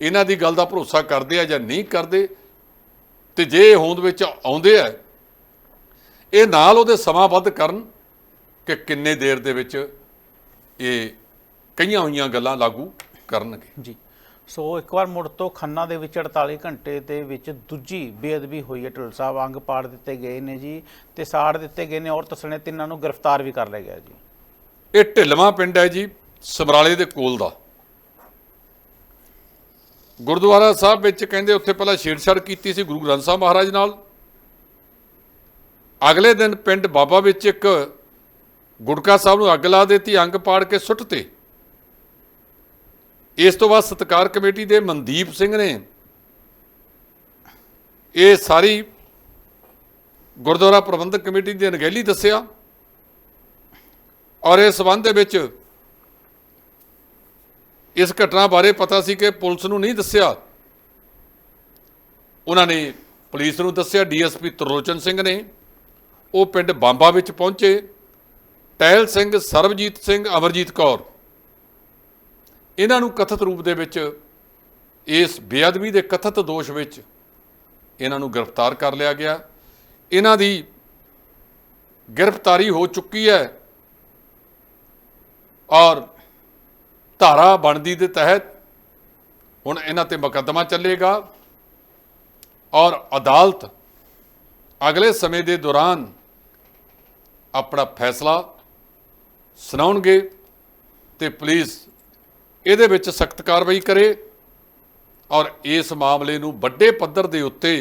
ਇਹਨਾਂ ਦੀ ਗੱਲ ਦਾ ਭਰੋਸਾ ਕਰਦੇ ਆ ਜਾਂ ਨਹੀਂ ਕਰਦੇ ਤੇ ਜੇ ਹੋਂਦ ਵਿੱਚ ਆਉਂਦੇ ਆ ਇਹ ਨਾਲ ਉਹਦੇ ਸਮਾਬੱਧ ਕਰਨ ਕਿ ਕਿੰਨੇ ਦੇਰ ਦੇ ਵਿੱਚ ਇਹ ਕਈਆਂ ਹੋਈਆਂ ਗੱਲਾਂ ਲਾਗੂ ਕਰਨਗੇ। ਜੀ। ਸੋ ਇੱਕ ਵਾਰ ਮੁੜ ਤੋਂ ਖੰਨਾ ਦੇ ਵਿੱਚ 48 ਘੰਟੇ ਦੇ ਵਿੱਚ ਦੂਜੀ ਬੇਅਦਬੀ ਹੋਈ ਹੈ ਢਿੱਲੋਂ ਸਾਹਿਬ ਅੰਗ ਪਾੜ ਦਿੱਤੇ ਗਏ ਨੇ ਜੀ ਤੇ ਸਾੜ ਦਿੱਤੇ ਗਏ ਨੇ ਔਰ ਤਸਣੇ ਤਿੰਨਾਂ ਨੂੰ ਗ੍ਰਿਫਤਾਰ ਵੀ ਕਰ ਲਿਆ ਗਿਆ ਜੀ। ਇਹ ਢਿਲਵਾਂ ਪਿੰਡ ਹੈ ਜੀ ਸਮਰਾਲੇ ਦੇ ਕੋਲ ਦਾ। ਗੁਰਦੁਆਰਾ ਸਾਹਿਬ ਵਿੱਚ ਕਹਿੰਦੇ ਉੱਥੇ ਪਹਿਲਾਂ ਛੇੜਛਾੜ ਕੀਤੀ ਸੀ ਗੁਰੂ ਗ੍ਰੰਥ ਸਾਹਿਬ ਮਹਾਰਾਜ ਨਾਲ। ਅਗਲੇ ਦਿਨ ਪਿੰਡ ਬਾਬਾ ਵਿੱਚ ਇੱਕ ਗੁਟਕਾ ਸਾਹਿਬ ਨੂੰ ਅੱਗ ਲਾ ਦਿੱਤੀ, ਅੰਗ ਪਾੜ ਕੇ ਸੁੱਟ ਤੇ। ਇਸ ਤੋਂ ਬਾਅਦ ਸਤਕਾਰ ਕਮੇਟੀ ਦੇ ਮਨਦੀਪ ਸਿੰਘ ਨੇ ਇਹ ਸਾਰੀ ਗੁਰਦੁਆਰਾ ਪ੍ਰਬੰਧਕ ਕਮੇਟੀ ਦੀ ਅਣਗਹਿਲੀ ਦੱਸਿਆ ਔਰ ਇਸ ਸਬੰਧ ਦੇ ਵਿੱਚ ਇਸ ਘਟਨਾ ਬਾਰੇ ਪਤਾ ਸੀ ਕਿ ਪੁਲਿਸ ਨੂੰ ਨਹੀਂ ਦੱਸਿਆ। ਉਹਨਾਂ ਨੇ ਪੁਲਿਸ ਨੂੰ ਦੱਸਿਆ, ਡੀਐਸਪੀ ਤਰਲੋਚਨ ਸਿੰਘ ਨੇ। ਉਹ ਪਿੰਡ ਬਾਂਬਾ ਵਿੱਚ ਪਹੁੰਚੇ। ਟਹਿਲ ਸਿੰਘ, ਸਰਬਜੀਤ ਸਿੰਘ, ਅਮਰਜੀਤ ਕੌਰ। ਇਹਨਾਂ ਨੂੰ ਕਥਿਤ ਰੂਪ ਦੇ ਵਿੱਚ, ਇਸ ਬੇਅਦਬੀ ਦੇ ਕਥਿਤ ਦੋਸ਼ ਵਿੱਚ ਇਹਨਾਂ ਨੂੰ ਗ੍ਰਿਫਤਾਰ ਕਰ ਲਿਆ ਗਿਆ। ਇਹਨਾਂ ਦੀ ਗ੍ਰਿਫਤਾਰੀ ਹੋ ਚੁੱਕੀ ਹੈ। ਔਰ ਧਾਰਾ ਬਣਦੀ ਦੇ ਤਹਿਤ ਹੁਣ ਇਹਨਾਂ ਤੇ ਮੁਕੱਦਮਾ ਚੱਲੇਗਾ ਔਰ ਅਦਾਲਤ ਅਗਲੇ ਸਮੇਂ ਦੇ ਦੌਰਾਨ ਆਪਣਾ ਫੈਸਲਾ ਸੁਣਾਉਣਗੇ ਤੇ ਪੁਲਿਸ ਇਹਦੇ ਵਿੱਚ ਸਖਤ ਕਾਰਵਾਈ ਕਰੇ ਔਰ ਇਸ ਮਾਮਲੇ ਨੂੰ ਵੱਡੇ ਪੱਧਰ ਦੇ ਉੱਤੇ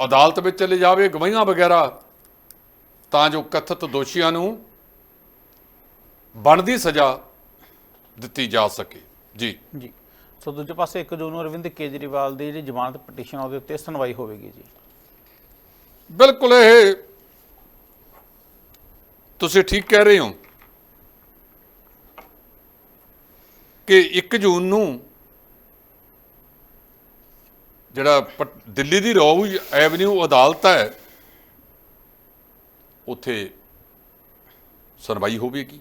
ਅਦਾਲਤ ਵਿੱਚ ਚਲੇ ਜਾਵੇ ਗਵਾਹੀਆਂ ਵਗੈਰਾ ਤਾਂ ਜੋ ਕਥਿਤ ਦੋਸ਼ੀਆਂ ਨੂੰ ਬਣਦੀ ਸਜ਼ਾ ਦਿੱਤੀ ਜਾ ਸਕੇ। ਜੀ। ਜੀ। ਸੋ ਦੂਜੇ ਪਾਸੇ 1 ਜੂਨ ਨੂੰ ਅਰਵਿੰਦ ਕੇਜਰੀਵਾਲ ਦੀ ਜਿਹੜੀ ਜ਼ਮਾਨਤ ਪਟੀਸ਼ਨ ਆ ਉਹਦੇ ਉੱਤੇ ਸੁਣਵਾਈ ਹੋਵੇਗੀ ਜੀ। ਬਿਲਕੁਲ ਇਹ ਤੁਸੀਂ ਠੀਕ ਕਹਿ ਰਹੇ ਹੋ ਕਿ 1 ਜੂਨ ਨੂੰ ਜਿਹੜਾ ਦਿੱਲੀ ਦੀ ਰੋਜ਼ ਐਵਨਿਊ ਅਦਾਲਤ ਹੈ ਉੱਥੇ ਸੁਣਵਾਈ ਹੋਵੇਗੀ।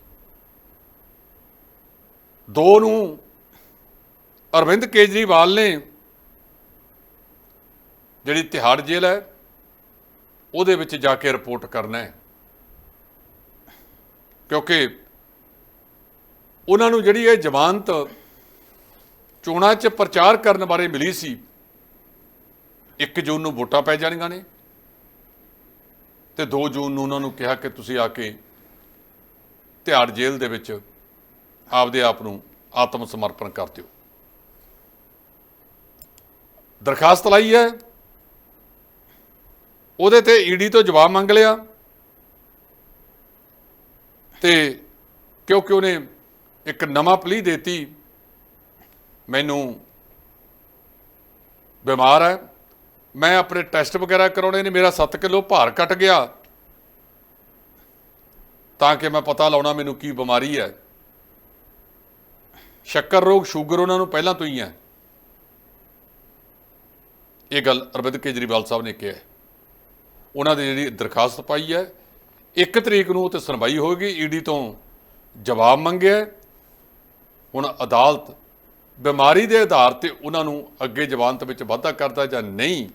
ਦੋ ਨੂੰ ਅਰਵਿੰਦ ਕੇਜਰੀਵਾਲ ਨੇ ਜਿਹੜੀ ਤਿਹਾੜ ਜੇਲ੍ਹ ਹੈ, ਉਹਦੇ ਵਿੱਚ ਜਾ ਕੇ ਰਿਪੋਰਟ ਕਰਨਾ ਹੈ। ਕਿਉਂਕਿ ਉਹਨਾਂ ਨੂੰ ਜਿਹੜੀ ਇਹ ਜ਼ਮਾਨਤ ਚੋਣਾਂ 'ਚ ਪ੍ਰਚਾਰ ਕਰਨ ਬਾਰੇ ਮਿਲੀ ਸੀ 1 ਜੂਨ ਨੂੰ ਵੋਟਾਂ ਪੈ ਜਾਣੀਆਂ ਨੇ ਤੇ 2 ਜੂਨ ਨੂੰ ਉਹਨਾਂ ਨੂੰ ਕਿਹਾ ਕਿ ਤੁਸੀਂ ਆ ਕੇ ਤਿਹਾੜ ਜੇਲ੍ਹ ਦੇ ਵਿੱਚ ਆਪਦੇ ਆਪ ਨੂੰ ਆਤਮ ਸਮਰਪਣ ਕਰ ਦਿਓ। ਦਰਖਾਸਤ ਲਾਈ ਹੈ। ਉਹਦੇ ਤੇ ਈਡੀ ਤੋਂ ਜਵਾਬ ਮੰਗ ਲਿਆ। ਤੇ ਕਿਉਂਕਿ ਉਹਨੇ ਇੱਕ ਨਵਾਂ ਪਲੀ ਦੇਤੀ, ਮੈਨੂੰ ਬਿਮਾਰ ਹੈ। ਮੈਂ ਆਪਣੇ ਟੈਸਟ ਵਗੈਰਾ ਕਰਾਉਣੇ ਨੇ, ਮੇਰਾ 7 ਕਿਲੋ ਭਾਰ ਘਟ ਗਿਆ। ਤਾਂ ਕਿ ਮੈਂ ਪਤਾ ਲਾਉਣਾ ਮੈਨੂੰ ਕੀ ਬਿਮਾਰੀ ਹੈ। ਸ਼ੱਕਰ ਰੋਗ, ਸ਼ੂਗਰ ਉਹਨਾਂ ਨੂੰ ਪਹਿਲਾਂ ਤੋਂ ਹੀ ਹੈ। ਇਹ ਗੱਲ ਅਰਵਿੰਦ ਕੇਜਰੀਵਾਲ ਸਾਹਿਬ ਨੇ ਕਿਹਾ ਉਹਨਾਂ ਦੀ ਜਿਹੜੀ ਦਰਖਾਸਤ ਪਾਈ ਹੈ 1 ਤਰੀਕ ਨੂੰ ਉਹ ਤੇ ਸੁਣਵਾਈ ਹੋਏਗੀ ਈਡੀ ਤੋਂ ਜਵਾਬ ਮੰਗਿਆ ਹੁਣ ਅਦਾਲਤ ਬਿਮਾਰੀ ਦੇ ਆਧਾਰ ਤੇ ਉਹਨਾਂ ਨੂੰ ਅੱਗੇ ਜ਼ਮਾਨਤ ਵਿੱਚ ਵਾਧਾ ਕਰਦਾ ਜਾਂ ਨਹੀਂ,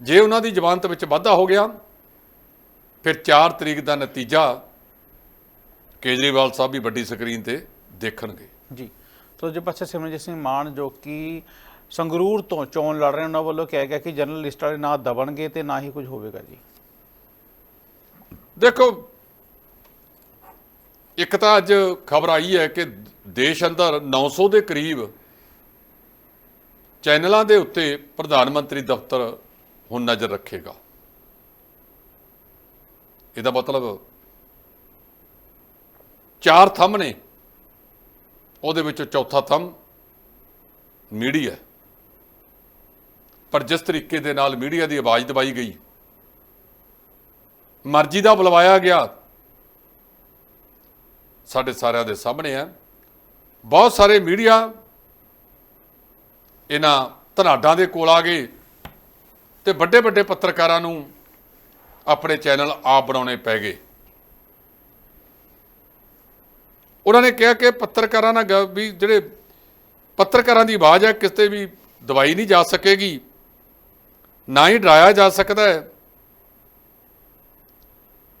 ਜੇ ਉਹਨਾਂ ਦੀ ਜ਼ਮਾਨਤ ਵਿੱਚ ਵਾਧਾ ਹੋ ਗਿਆ, ਫਿਰ 4 ਤਰੀਕ ਦਾ ਨਤੀਜਾ ਕੇਜਰੀਵਾਲ ਸਾਹਿਬ ਵੀ ਵੱਡੀ ਸਕਰੀਨ ਤੇ ਦੇਖਣਗੇ। ਜੀ। ਸੋ ਦੂਜੇ ਪਾਸੇ ਸਿਮਰਨਜੀਤ ਸਿੰਘ ਮਾਨ ਜੋ ਕਿ ਸੰਗਰੂਰ ਤੋਂ ਚੋਣ ਲੜ ਰਹੇ ਉਹਨਾਂ ਵੱਲੋਂ ਕਿਹਾ ਗਿਆ ਕਿ ਜਨਰਲ ਲਿਸਟਾਂ ਦੇ ਨਾ ਦਬਣਗੇ ਤੇ ਨਾ ਹੀ ਕੁਝ ਹੋਵੇਗਾ ਜੀ। ਦੇਖੋ ਇੱਕ ਤਾਂ ਅੱਜ ਖਬਰ ਆਈ ਹੈ ਕਿ ਦੇਸ਼ ਅੰਦਰ 900 ਦੇ ਕਰੀਬ ਚੈਨਲਾਂ ਦੇ ਉੱਤੇ ਪ੍ਰਧਾਨ ਮੰਤਰੀ ਦਫ਼ਤਰ ਹੁਣ ਨਜ਼ਰ ਰੱਖੇਗਾ। ਇਹਦਾ ਮਤਲਬ ਚਾਰ ਥੰਮ ਨੇ। ਉਹਦੇ ਵਿੱਚੋਂ ਚੌਥਾ ਥੰਮ ਮੀਡੀਆ ਪਰ ਜਿਸ ਤਰੀਕੇ ਦੇ ਨਾਲ ਮੀਡੀਆ ਦੀ ਆਵਾਜ਼ ਦਬਾਈ ਗਈ, ਮਰਜ਼ੀ ਦਾ ਬੁਲਵਾਇਆ ਗਿਆ, ਸਾਡੇ ਸਾਰਿਆਂ ਦੇ ਸਾਹਮਣੇ ਹੈ। ਬਹੁਤ ਸਾਰੇ ਮੀਡੀਆ ਇਹਨਾਂ ਧਨਾਡਾਂ ਦੇ ਕੋਲ ਆ ਗਏ ਤੇ ਵੱਡੇ ਵੱਡੇ ਪੱਤਰਕਾਰਾਂ ਨੂੰ ਆਪਣੇ ਚੈਨਲ ਆਪ ਬਣਾਉਣੇ ਪੈ ਗਏ। ਉਹਨਾਂ ਨੇ ਕਿਹਾ ਕਿ ਪੱਤਰਕਾਰਾਂ ਨਾਲ ਗ- ਵੀ ਜਿਹੜੇ ਪੱਤਰਕਾਰਾਂ ਦੀ ਆਵਾਜ਼ ਹੈ, ਕਿਤੇ ਵੀ ਦਵਾਈ ਨਹੀਂ ਜਾ ਸਕੇਗੀ, ਨਾ ਹੀ ਡਰਾਇਆ ਜਾ ਸਕਦਾ ਹੈ।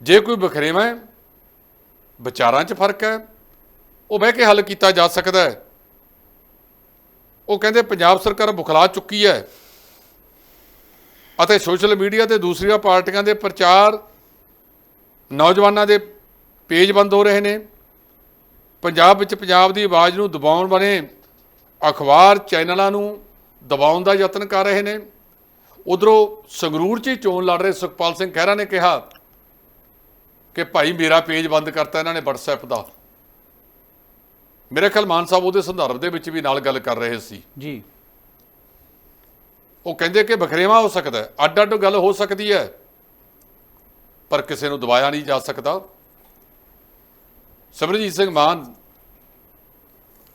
ਜੇ ਕੋਈ ਬਖਰੇਵਾ ਹੈ, ਵਿਚਾਰਾਂ 'ਚ ਫ਼ਰਕ ਹੈ, ਉਹ ਬਹਿ ਕੇ ਹੱਲ ਕੀਤਾ ਜਾ ਸਕਦਾ ਹੈ। ਉਹ ਕਹਿੰਦੇ ਪੰਜਾਬ ਸਰਕਾਰ ਬੁਖਲਾ ਚੁੱਕੀ ਹੈ ਅਤੇ ਸੋਸ਼ਲ ਮੀਡੀਆ ਤੇ ਦੂਸਰੀਆਂ ਪਾਰਟੀਆਂ ਦੇ ਪ੍ਰਚਾਰ ਨੌਜਵਾਨਾਂ ਦੇ ਪੇਜ ਬੰਦ ਹੋ ਰਹੇ ਨੇ। ਪੰਜਾਬ ਵਿੱਚ ਪੰਜਾਬ ਦੀ ਆਵਾਜ਼ ਨੂੰ ਦਬਾਉਣ ਵਾਲੇ ਅਖਬਾਰ ਚੈਨਲਾਂ ਨੂੰ ਦਬਾਉਣ ਦਾ ਯਤਨ ਕਰ ਰਹੇ ਨੇ। ਉਧਰੋਂ ਸੰਗਰੂਰ 'ਚ ਹੀ ਚੋਣ ਲੜ ਰਹੇ ਸੁਖਪਾਲ ਸਿੰਘ ਖਹਿਰਾ ਨੇ ਕਿਹਾ ਕਿ ਭਾਈ ਮੇਰਾ ਪੇਜ ਬੰਦ ਕਰਤਾ ਇਹਨਾਂ ਨੇ WhatsApp ਦਾ। ਮੇਰੇ ਖਿਆਲ ਮਾਨ ਸਾਹਿਬ ਉਹਦੇ ਸੰਦਰਭ ਦੇ ਵਿੱਚ ਵੀ ਨਾਲ ਗੱਲ ਕਰ ਰਹੇ ਸੀ। ਜੀ। ਉਹ ਕਹਿੰਦੇ ਕਿ ਬਖਰੇਵਾ ਹੋ ਸਕਦਾ ਅੱਡ ਅੱਡ ਗੱਲ ਹੋ ਸਕਦੀ ਹੈ ਪਰ ਕਿਸੇ ਨੂੰ ਦਬਾਇਆ ਨਹੀਂ ਜਾ ਸਕਦਾ। ਸਿਮਰਜੀਤ ਸਿੰਘ ਮਾਨ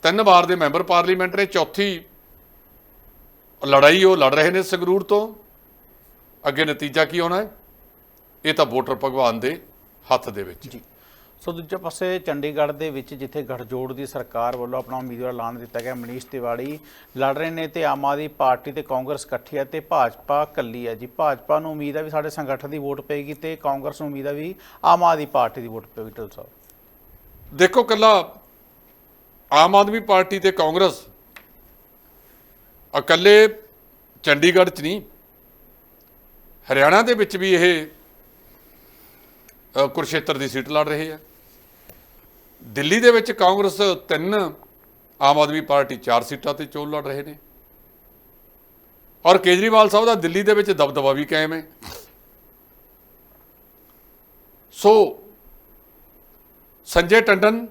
ਤਿੰਨ ਵਾਰ ਦੇ ਮੈਂਬਰ ਪਾਰਲੀਮੈਂਟ ਨੇ, ਚੌਥੀ ਲੜਾਈ ਉਹ ਲੜ ਰਹੇ ਨੇ ਸੰਗਰੂਰ ਤੋਂ। ਅੱਗੇ ਨਤੀਜਾ ਕੀ ਆਉਣਾ ਹੈ? ਇਹ ਤਾਂ ਵੋਟਰ ਭਗਵਾਨ ਦੇ ਹੱਥ ਦੇ ਵਿੱਚ ਜੀ। ਸੋ ਦੂਜੇ ਪਾਸੇ ਚੰਡੀਗੜ੍ਹ ਦੇ ਵਿੱਚ ਜਿੱਥੇ ਗਠਜੋੜ ਦੀ ਸਰਕਾਰ ਵੱਲੋਂ ਆਪਣਾ ਉਮੀਦਵਾਰ ਐਲਾਨ ਦਿੱਤਾ ਗਿਆ, ਮਨੀਸ਼ ਤਿਵਾੜੀ ਲੜ ਰਹੇ ਨੇ ਤੇ ਆਮ ਆਦਮੀ ਪਾਰਟੀ ਤੇ ਕਾਂਗਰਸ ਇਕੱਠੀ ਹੈ ਤੇ ਭਾਜਪਾ ਇਕੱਲੀ ਹੈ ਜੀ। ਭਾਜਪਾ ਨੂੰ ਉਮੀਦ ਹੈ ਵੀ ਸਾਡੇ ਸੰਗਠਨ ਦੀ ਵੋਟ ਪਏਗੀ ਤੇ ਕਾਂਗਰਸ ਨੂੰ ਉਮੀਦ ਹੈ ਵੀ ਆਮ ਆਦਮੀ ਪਾਰਟੀ ਦੀ ਵੋਟ ਪਏਗੀ ਢਿੱਲੋਂ ਸਾਹਿਬ ਦੇਖੋ ਕੱਲਾ ਆਮ ਆਦਮੀ ਪਾਰਟੀ ਤੇ ਕਾਂਗਰਸ ਇਕੱਲੇ ਚੰਡੀਗੜ੍ਹ 'ਚ ਨਹੀਂ, ਹਰਿਆਣਾ ਦੇ ਵਿੱਚ ਵੀ ਇਹ ਕੁਰਸ਼ੇਤਰ ਦੀ ਸੀਟ ਲੜ ਰਹੇ ਆ। ਦਿੱਲੀ ਦੇ ਵਿੱਚ ਕਾਂਗਰਸ ਤਿੰਨ, ਆਮ ਆਦਮੀ ਪਾਰਟੀ ਚਾਰ ਸੀਟਾਂ ਤੇ ਚੋਣ ਲੜ ਰਹੇ ਨੇ। ਔਰ ਕੇਜਰੀਵਾਲ ਸਾਹਿਬ ਦਾ ਦਿੱਲੀ ਦੇ ਵਿੱਚ ਦਬਦਬਾ ਵੀ ਕਾਇਮ ਹੈ। ਸੋ ਸੰਜੇ ਟੰਡਨ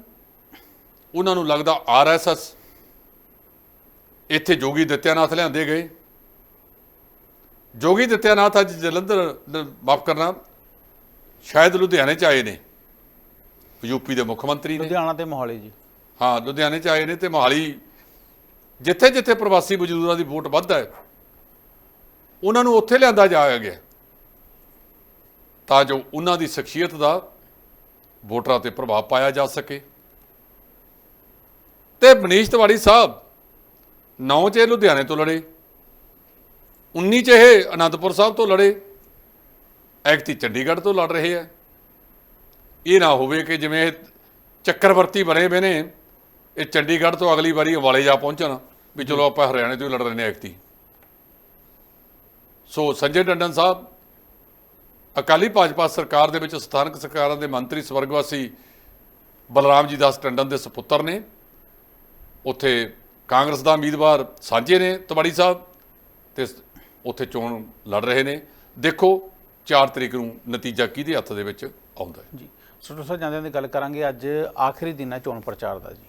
ਉਹਨਾਂ ਨੂੰ ਲੱਗਦਾ ਆਰਐਸਐਸ ਇੱਥੇ ਜੋਗੀ ਦਿੱਤਿਆਨਾਥ ਲਿਆਂਦੇ ਗਏ। ਜੋਗੀ ਦਿੱਤਿਆਨਾਥ ਅੱਜ ਜਲੰਧਰ ਮਾਫ ਕਰਨਾ ਸ਼ਾਇਦ ਲੁਧਿਆਣੇ ਚ ਆਏ ਨੇ। ਯੂਪੀ ਦੇ ਮੁੱਖ ਮੰਤਰੀ ਨੇ। ਲੁਧਿਆਣਾ ਤੇ ਮੋਹਾਲੀ ਜੀ। ਹਾਂ ਲੁਧਿਆਣੇ ਚ ਆਏ ਨੇ ਤੇ ਮੋਹਾਲੀ ਜਿੱਥੇ ਜਿੱਥੇ ਪ੍ਰਵਾਸੀ ਮਜ਼ਦੂਰਾਂ ਦੀ ਵੋਟ ਵੱਧ ਹੈ ਉਹਨਾਂ ਨੂੰ ਉੱਥੇ ਲਿਆਂਦਾ ਜਾਇਆ ਗਿਆ। ਤਾਂ ਜੋ ਉਹਨਾਂ ਦੀ ਸ਼ਖਸੀਅਤ ਦਾ ਵੋਟਰਾਂ ਤੇ ਪ੍ਰਭਾਵ ਪਾਇਆ ਜਾ ਸਕੇ। ਤੇ ਮਨੀਸ਼ ਤਿਵਾੜੀ ਸਾਹਿਬ, ਨੌ ਚ ਇਹ ਲੁਧਿਆਣੇ ਤੋਂ ਲੜੇ 19 ਚ ਇਹ ਅਨੰਦਪੁਰ ਸਾਹਿਬ ਤੋਂ ਲੜੇ ਐਕਤੀ ਚੰਡੀਗੜ੍ਹ ਤੋਂ ਲੜ ਰਹੇ ਆ। ਇਹ ਨਾ ਹੋਵੇ ਕਿ ਜਿਵੇਂ ਚੱਕਰਵਰਤੀ ਬਣੇ ਹੋਏ ਨੇ, ਇਹ ਚੰਡੀਗੜ੍ਹ ਤੋਂ ਅਗਲੀ ਵਾਰੀ ਅੰਬਾਲੇ ਜਾ ਪਹੁੰਚਣ ਵੀ ਚਲੋ ਆਪਾਂ ਹਰਿਆਣੇ ਤੋਂ ਹੀ ਲੜ ਰਹੇ ਨੇ ਐਕਤੀ ਸੋ ਸੰਜੇ ਟੰਡਨ ਸਾਹਿਬ ਅਕਾਲੀ ਭਾਜਪਾ ਸਰਕਾਰ ਦੇ ਵਿੱਚ ਸਥਾਨਕ ਸਰਕਾਰਾਂ ਦੇ ਮੰਤਰੀ ਸਵਰਗਵਾਸੀ ਬਲਰਾਮ ਜੀ ਦਾਸ ਟੰਡਨ ਦੇ ਸੁਪੁੱਤਰ ਨੇ। ਉੱਥੇ ਕਾਂਗਰਸ ਦਾ ਉਮੀਦਵਾਰ ਸਾਂਝੇ ਨੇ ਤਵਾੜੀ ਸਾਹਿਬ ਤੇ ਉੱਥੇ ਚੋਣ ਲੜ ਰਹੇ ਨੇ। ਦੇਖੋ 4 ਤਰੀਕ ਨੂੰ ਨਤੀਜਾ ਕਿਹਦੇ ਹੱਥ ਦੇ ਵਿੱਚ ਆਉਂਦਾ ਹੈ। ਜੀ ਸੋ ਤੁਸੀਂ ਜਾਂਦੇ ਦੀ ਗੱਲ ਕਰਾਂਗੇ ਅੱਜ ਆਖਰੀ ਦਿਨ ਹੈ ਚੋਣ ਪ੍ਰਚਾਰ ਦਾ ਜੀ।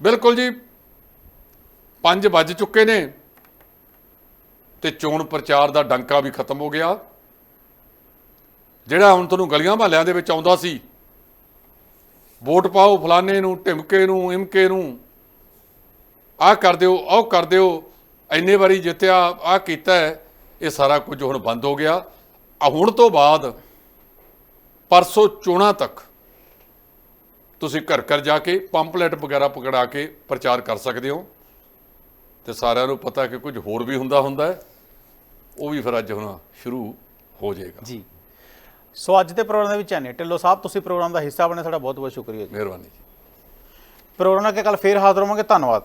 ਬਿਲਕੁਲ ਜੀ। 5 ਵੱਜ ਚੁੱਕੇ ਨੇ। ਤੇ ਚੋਣ ਪ੍ਰਚਾਰ ਦਾ ਡੰਕਾ ਵੀ ਖਤਮ ਹੋ ਗਿਆ। ਜਿਹੜਾ ਹੁਣ ਤੁਹਾਨੂੰ ਗਲੀਆਂ ਮਹੱਲਿਆਂ ਦੇ ਵਿੱਚ ਆਉਂਦਾ ਸੀ, ਵੋਟ ਪਾਓ ਫਲਾਣੇ ਨੂੰ, ਢਿਮਕੇ ਨੂੰ, ਇਮਕੇ ਨੂੰ, ਆਹ ਕਰ ਦਿਓ, ਆਹ ਕਰ ਦਿਓ, ਇੰਨੇ ਵਾਰੀ ਜਿੱਤਿਆ, ਆਹ ਕੀਤਾ ਇਹ ਸਾਰਾ ਕੁਝ ਹੁਣ ਬੰਦ ਹੋ ਗਿਆ। ਹੁਣ ਤੋਂ ਬਾਅਦ ਪਰਸੋਂ ਚੋਣਾਂ ਤੱਕ ਤੁਸੀਂ ਘਰ ਘਰ ਜਾ ਕੇ, ਪੰਪਲੇਟ ਵਗੈਰਾ ਪਕੜਾ ਕੇ ਪ੍ਰਚਾਰ ਕਰ ਸਕਦੇ ਹੋ। ਤੇ ਸਾਰਿਆਂ ਨੂੰ ਪਤਾ ਕਿ ਕੁਝ ਹੋਰ ਵੀ ਹੁੰਦਾ ਹੁੰਦਾ ਹੈ ਉਹ ਵੀ ਫਿਰ ਅੱਜ ਹੁਣ ਸ਼ੁਰੂ ਹੋ ਜਾਏਗਾ। ਜੀ। ਸੋ ਅੱਜ ਦੇ ਪ੍ਰੋਗਰਾਮ ਦੇ ਵਿੱਚ ਐਨੇ ਢਿੱਲੋਂ ਸਾਹਿਬ ਤੁਸੀਂ ਪ੍ਰੋਗਰਾਮ ਦਾ ਹਿੱਸਾ ਬਣੇ ਤੁਹਾਡਾ ਬਹੁਤ ਬਹੁਤ ਸ਼ੁਕਰੀਆ ਜੀ। ਮਿਹਰਬਾਨੀ ਜੀ। ਪ੍ਰੋਗਰਾਮ ਨਾਲ ਕੱਲ ਫੇਰ ਹਾਜ਼ਰ ਹੋਵਾਂਗੇ। ਧੰਨਵਾਦ।